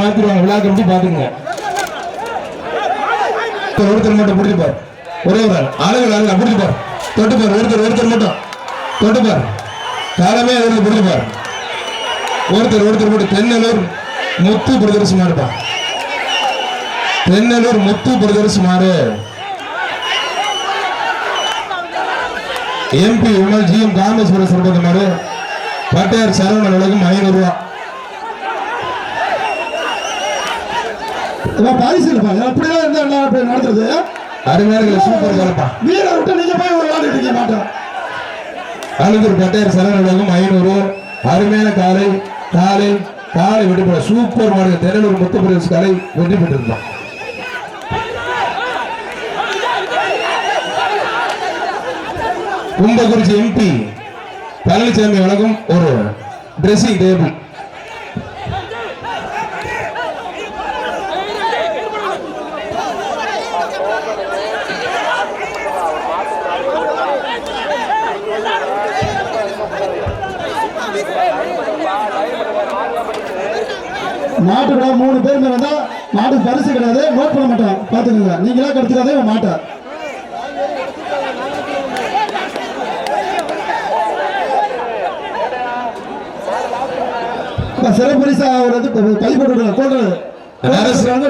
மாட்டுக்கு மாத்திருவாங்க. விழா கமிட்டி பாத்துங்க ஒருத்தர் மட்டும் பிடிச்சிப்பார் ஒரே ஒரு ஆள். ஆளுகள் ஆளுங்க பிடிச்சு பாரு ஒருத்தர் ஒருத்தர் மட்டும். தொட்டுப்பார். பாரு காலமே இருந்து பிடிச்சு ஒருத்தர் ஒருத்தர் மட்டும். தென்னலூர் முத்து பிரதர்ஸ் மாறுப்பா தென்னலூர் முத்து பிரதர்ஸ் மாறு எம்பி உமல் ஜி எம் காமேஸ்வர சிறப்பு மாறு பட்டையார் சரவண உலகம் ஐநூறு ரூபா. இவன் பரிசு இல்லப்பா அப்படிலாம் இருந்தா என்ன அருமையான சூப்பர் கலப்பா வீரை விட்டு நீங்க போய் விளையாடிட்டு இருக்க மாட்டோம். அழுந்தூர் பட்டையார் உலகம் ஐநூறு. அருமையான காலை காலை காலை வெற்றி சூப்பர் மாடு. தென்னலூர் முத்து பிரதேச காலை வெற்றி பெற்றிருந்தான் கும்பகுறிச்சி எம்பி பழனிசாமி வழங்கும் ஒரு ட்ரெஸ்ஸிங் டேபிள் மாட்டுக்கூட மூணு பேர் மேல வந்தா மாட்டுக்கு பரிசு கிடையாது. நோட் பண்ண மாட்டோம் பாத்துக்கோங்க நீங்களா கெடுத்துக்காதே உன் மாட்டை. சிறப்பு பரிசா ஒரு இது பை போட்டு விடுங்க போட்டு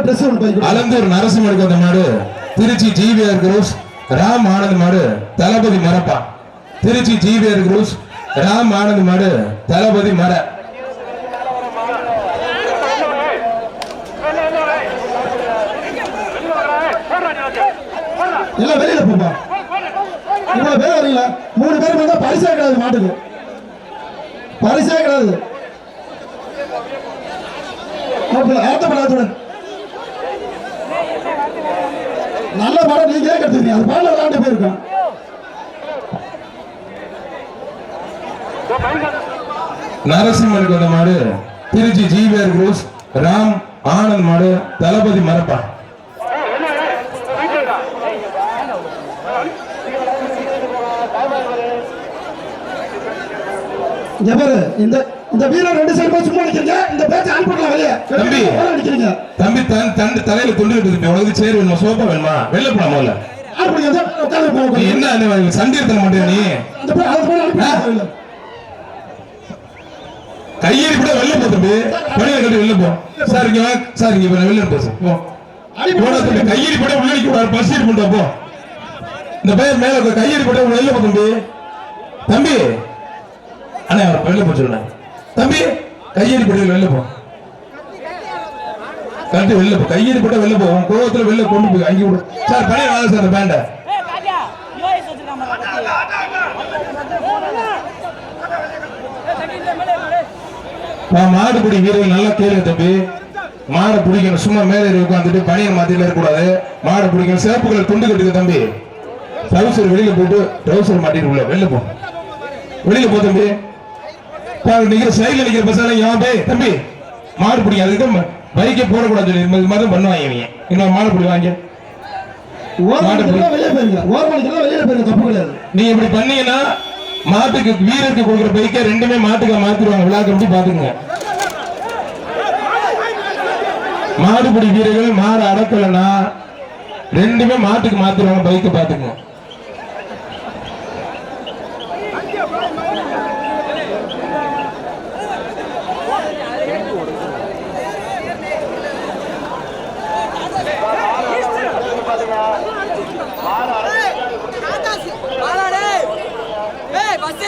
ட்ரெஸ் ஒன்று பை கொடுங்க. அலந்தூர் நரசிம்மனுக்கு அந்த மாடு. திருச்சி ஜிவிஆர் குரூஸ் ராம் ஆனந்த் மாடு தளபதி மரப்பா. திருச்சி ஜிவிஆர் குரூஸ் ராம் ஆனந்த் மாடு தளபதி மர. எல்லாம் வெளியில போப்பா. இவ்வளவு பேர் வரீங்களா? மூணு பேர் வந்தா பரிசே கிடையாது மாட்டுக்கு. பரிசே கிடையாது. நல்ல படம் நீங்களே கட்டுறீங்க அது பாடல விளையாண்டு போயிருக்கோம் நரசிம்மனுக்கு அந்த மாடு? திருச்சி ஜிவிஆர் குரூஸ் ராம் ஆனந்த் மாடு தளபதி மரப்பா. இங்க பாரு இந்த இந்த வீரர் ரெண்டு சைடு போய் சும்மா நிக்கிறீங்க? இந்த பேச்சு ஆன் பண்ணலாம் வெளியே. தம்பி. நிக்கிறீங்க. தம்பி தன் தன் தலையில துண்டு கட்டு உனக்கு சேர் வேணுமா? சோப்பா வேணுமா? வெளில போலாம் முதல்ல? என்ன அண்ணே, சந்தேகத்தன மாட்டேன் நீ? கையேறி கூட வெளில போ தம்பி. கட்டி வெளில போ. சார் இங்க சார் இங்க வெளில போ. போடா தம்பி. கையேறி போட உள்ள ஏறி கொண்டு வா, போ. இந்த பையன் மேல இருக்க கையேறி போட வெளில போ தம்பி. தம்பி. அண்ணே அவர் வெளில போ தம்பி கையேறி போட்டு வெளில போ. கட்டி வெளில போ. கையேறி போட்டு வெளில போ. உன் கோவத்துல வெளில கொண்டு போய் அங்கே விடு. சார் பழைய வாங்க சார் பேண்ட. ஏய் காஜா மாடுபிடி வீரர்கள் நல்லா கேளு தம்பி. மாடை பிடிக்கணும் சும்மா மேலே உட்காந்துட்டு பனியன் மாத்தில இருக்கக்கூடாது. மாடை பிடிக்கணும் சிறப்புகளை துண்டு கட்டுங்க தம்பி. ட்ரௌசர் வெளியில போட்டு ட்ரௌசர் மாட்டிட்டு உள்ள வெளில போ. வெளியில போ தம்பி. நிக்கிற சைடுல நிக்கிற பசங்க போய் தம்பி மாடு பிடிங்க அதுக்கு பைக்கே போடக்கூடாது சொல்லி இது மாதிரி பண்ணுவாங்க இவங்க. இன்னொரு மாடு பிடி வாங்க நீங்க இப்படி பண்ணீங்கன்னா மாட்டுக்கு வீரருக்கு கொடுக்குற பைக்கை ரெண்டுமே மாட்டுக்கு மாத்திருவாங்க. விழா கமிட்டி பாத்துங்க மாடுபிடி வீரர்கள் மாடு அடக்கலைன்னா ரெண்டுமே மாட்டுக்கு மாத்திருவாங்க பைக்கை பாத்துங்க ஏய் பஸ்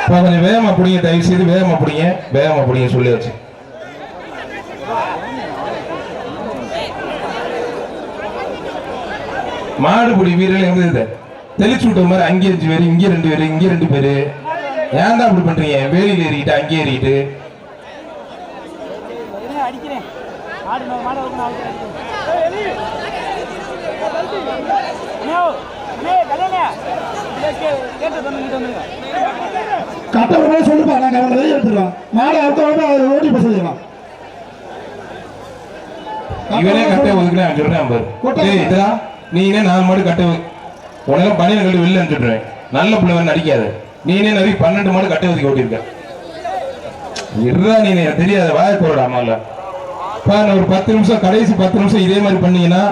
இப்போ கொஞ்சம் வேகமா பிடிங்க தயவு செய்து வேகமா பிடிங்க வேகமா பிடிங்க சொல்லியாச்சு. மாடுபிடி வீரர்கள் எங்க இது தெளிச்சு விட்ட மாதிரி அங்கே அஞ்சு பேர் இங்க ரெண்டு பேர் இங்க ரெண்டு பேரு. ஏன்டா அப்படி பண்றீங்க? வேலியில் ஏறிக்கிட்டு அங்கே ஏறிக்கிட்டு அடிக்கிறேன் ஆடு நான் மாட வந்து அடிக்கிறேன் அண்ணே கல்யாணே கேட்டு வந்துருங்க கட்டணமே சொல்லுப்பா அவனை வெளியே எடுத்துடுறோம் மாடை அடுத்த அதை ஓட்டி போக சொல்லிடலாம் இவனே கட்டை ஒதுக்குறேன் சொல்றேன் பாரு நீனே மாடு கட்டை உனக்கு பணியை கட்டி வெளில அனுப்பிச்சுடுறேன் நல்ல பிள்ளை நடிக்காது. நீனே நிறைய பன்னெண்டு மாடு கட்டை ஒதுக்கி ஓட்டியிருக்க. இருடா நீ தெரியாத. வாய போடா அம்மால பாரு ஒரு பத்து நிமிஷம் கடைசி பத்து நிமிஷம் இதே மாதிரி பண்ணீங்கன்னா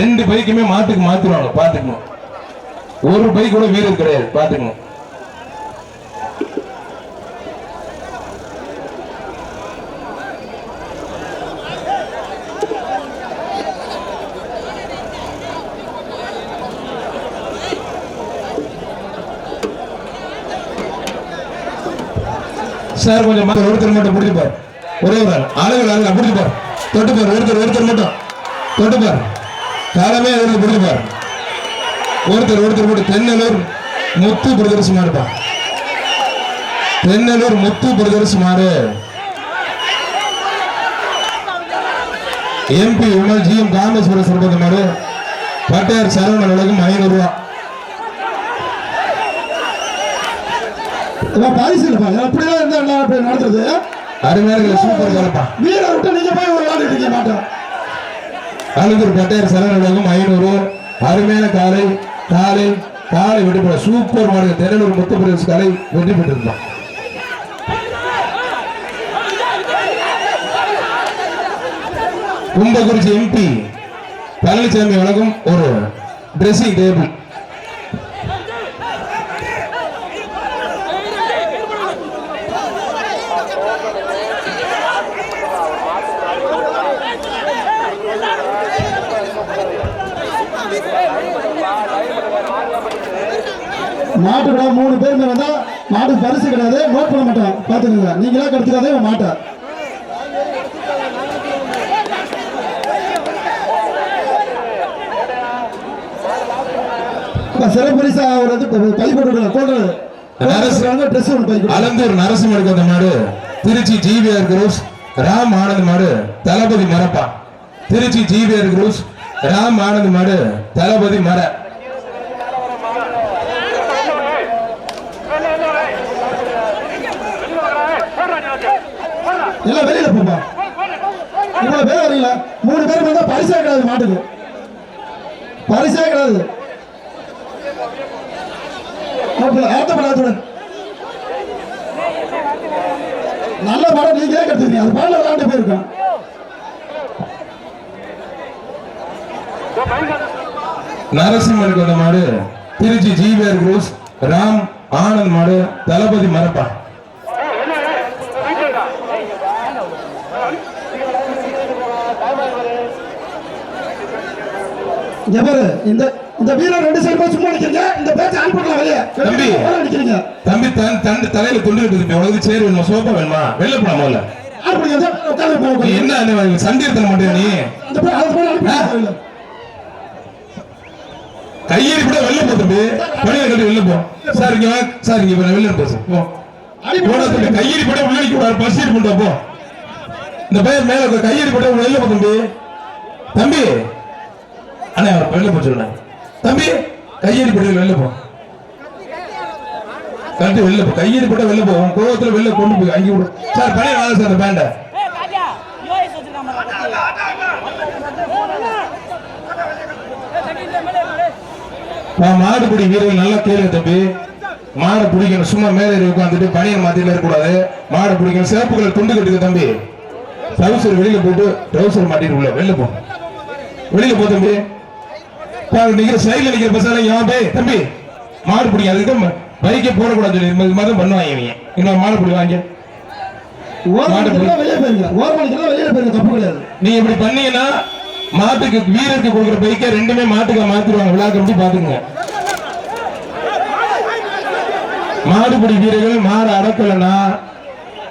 ரெண்டு பைக்குமே மாட்டுக்கு மாத்திருவாங்க பாத்துக்கணும். ஒரு பைக் கூட வீரர் கிடையாது பாத்துக்கணும். சார் கொஞ்சம் ஒருத்தர் மட்டும் பிடிச்சிப்பார் ஒரே ஒரு ஆள். ஆளுங்க ஆளுங்க பிடிச்சு ஒருத்தர் ஒருத்தர் மட்டும். தொட்டுப்பார் காலமே இருந்து பிடிச்சிப்பார் ஒருத்தர் ஒருத்தர் மட்டும். தென்னலூர் முத்து பிரதர்ஸ் மாடுப்பா தென்னலூர் முத்து பிரதர் மாடு எம்பி உமல் ஜி எம் காமேஸ்வர சிறப்பு மாடு பட்டையார் சரவணன் உலகம் ஐநூறு இவன் பரிசு இல்லப்பா எப்படிலாம் இருந்தா என்ன இப்படி நடத்துறது அருமையான சூப்பர் கலப்பா வீரரை விட்டு நீங்க போய் ஒரு விளையாடிட்டு இருக்கீங்க மாட்டோம். அழுந்தூர் பட்டையர் சரணம் ஐநூறு. அருமையான காலை காலை காலை வெற்றி சூப்பர் தென்னலூர் முத்துப்பிரதேச காலை வெற்றி பெற்றிருந்தான் கும்பகுறிச்சி எம்பி பழனிசாமி வழங்கும் ஒரு ட்ரெஸ்ஸிங் டேபிள் மாட்டுக்கூட மூணு பேர் மேல வந்தா மாட்டுக்கு பரிசு கிடையாது. நோட் பண்ண மாட்டோம் பாத்துக்கோங்க நீங்களா கெடுத்துக்காதே மாட்டை. அப்ப சிறப்பு பரிசா ஒரு இது பை போட்டு விடுங்க கோல்டு அரசு- ட்ரெஸ் ஒன்று பை கொடுங்க. அலந்தூர் நரசிம்மருக்கு அந்த மாடு. திருச்சி ஜிவிஆர் குரூஸ் ராம் ஆனந்த் மாடு தளபதி மரப்பா. திருச்சி ஜிவிஆர் குரூஸ் ராம் ஆனந்த் மாடு தளபதி மர. இல்ல வெளியில போப்பா இவ்வளவு பேர் வரீங்களா? மூணு பேர் வந்தா பரிசே கிடையாது மாட்டுக்கு. பரிசே கிடையாது. நல்ல படம் நீங்களே கத்துக்கிறீங்க அது பாடல விளையாண்டு போயிருக்கோம். நரசிம்மருக்கு அந்த மாடு திருச்சி ஜிவிஆர் குரூஸ் ராம் ஆனந்த் மாடு தளபதி மரப்பா இங்க பாரு இந்த இந்த வீரர் ரெண்டு சைடு போய் சும்மா நிக்கிறீங்க இந்த பேச்சு ஆன் பண்ணலாம் வெளியே. தம்பி. நிக்கிறீங்க தம்பி தன் தண்டு தலையில துண்டு கட்டு உனக்கு சேர் வேணுமா? சோப்பா வேணுமா? வெளில போலாம் முதல்ல என்ன சந்தேகத்தில் மட்டும் நீ? கையேறி கூட வெளில போ தம்பி. பணியை கட்டி வெளில போ. சார் இங்க சார் இங்க வெளில போ சார். போ. கையேறி போட உள்ள ஏறி கொண்டு வா, போ. இந்த பையன் மேல கையேறி போட வெளில போ தம்பி. தம்பி. அண்ணா அவர் வெளில போ சொல்லுங்க. தம்பி கையேறி போட வெளில போ. கழட்டி வெளில போ. கையேறி போட வெளில போ. உன் கோவத்துல வெளில கொண்டு போய் அங்கே விடு. சார் பழைய வாங்க சார் பேண்டை நான் மாடுபிடி வீரர்கள் நல்லா கேளுங்க தம்பி. மாடை பிடிக்கணும். சும்மா மேலே உட்காந்துட்டு பனியன் மாத்தில இருக்கக்கூடாது. மாடை பிடிக்கணும். சிவப்பு கலர் துண்டு கட்டுங்க தம்பி. ட்ரௌசர் வெளியில போட்டு ட்ரௌசர் மாட்டிட்டு உள்ள வெளில போ. வெளியில போ தம்பி. நிக்கிற சைடுல நிக்கிற பசங்க போய் தம்பி மாடு பிடிக்க அதுக்கு பைக்கே போடக்கூடாது சொல்லி மாதிரி தான் பண்ணுவாங்க இவங்க. இன்னொரு மாடு தப்பு கிடையாது. நீங்க இப்படி பண்ணீங்கன்னா மாட்டுக்கு வீரருக்கு கொடுக்குற பைக்கை ரெண்டுமே மாட்டுக்கு மாத்திருவாங்க விழா கமிட்டி பாத்துக்கங்க மாடுபிடி வீரர்கள் மாடு அடக்கலைன்னா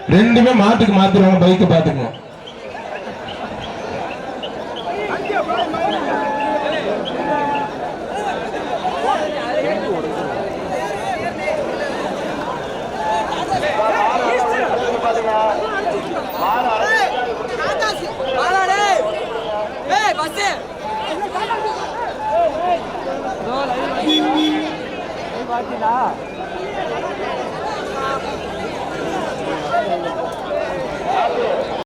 ரெண்டுமே மாட்டுக்கு மாத்திருவாங்க பைக்கை பாத்துக்கங்க